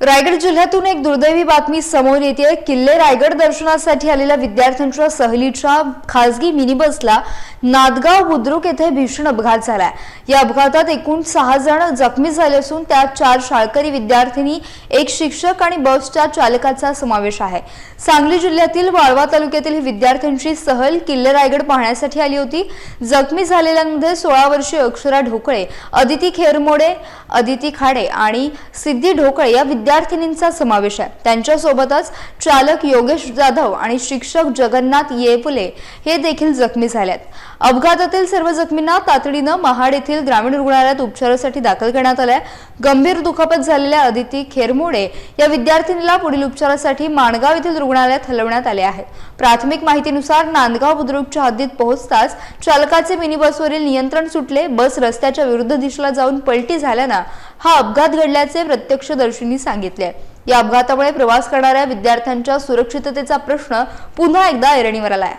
रायगड जिल्ह्यातून एक दुर्दैवी बातमी समोर येते किल्ले रायगड दर्शनासाठी आलेल्या विद्यार्थ्यांच्या सहलीच्या खासगी मिनी बसला नादगाव बुद्रुक येथे भीषण अपघात झालाय. या अपघातात एकूण सहा जण जखमी झाले असून त्यात चार शाळकरी विद्यार्थिनी एक शिक्षक आणि बसच्या चालकाचा समावेश आहे. सांगली जिल्ह्यातील वाळवा तालुक्यातील ही विद्यार्थ्यांची सहल किल्ले रायगड पाहण्यासाठी आली होती. जखमी झालेल्यांमध्ये सोळा वर्षीय अक्षरा ढोकळे अदिती खेरमोडे अदिती खाडे आणि सिद्धी ढोकळे या विद्यार्थिनींचा समावेश आहे. त्यांच्यासोबतच चालक योगेश जाधव आणि शिक्षक जगन्नाथ येपुले हे देखील जखमी झालेत अपघातातील सर्व जखमींना तातडीनं महाड येथील ग्रामीण रुग्णालयात उपचारासाठी दाखल करण्यात आलंय. गंभीर दुखापत झालेल्या अदिती खेरमोडे या विद्यार्थिनीला पुढील उपचारासाठी माणगाव येथील रुग्णालयात हलवण्यात आले आहे. प्राथमिक माहितीनुसार नांदगाव बुद्रुकच्या हद्दीत पोहोचताच चालकाचे मिनी बसवरील नियंत्रण सुटले. बस रस्त्याच्या विरुद्ध दिशेला जाऊन पलटी झाल्यानं हा अपघात घडल्याचे प्रत्यक्षदर्शींनी सांगितले या अपघातामुळे प्रवास करणाऱ्या विद्यार्थ्यांच्या सुरक्षिततेचा प्रश्न पुन्हा एकदा ऐरणीवर आलाय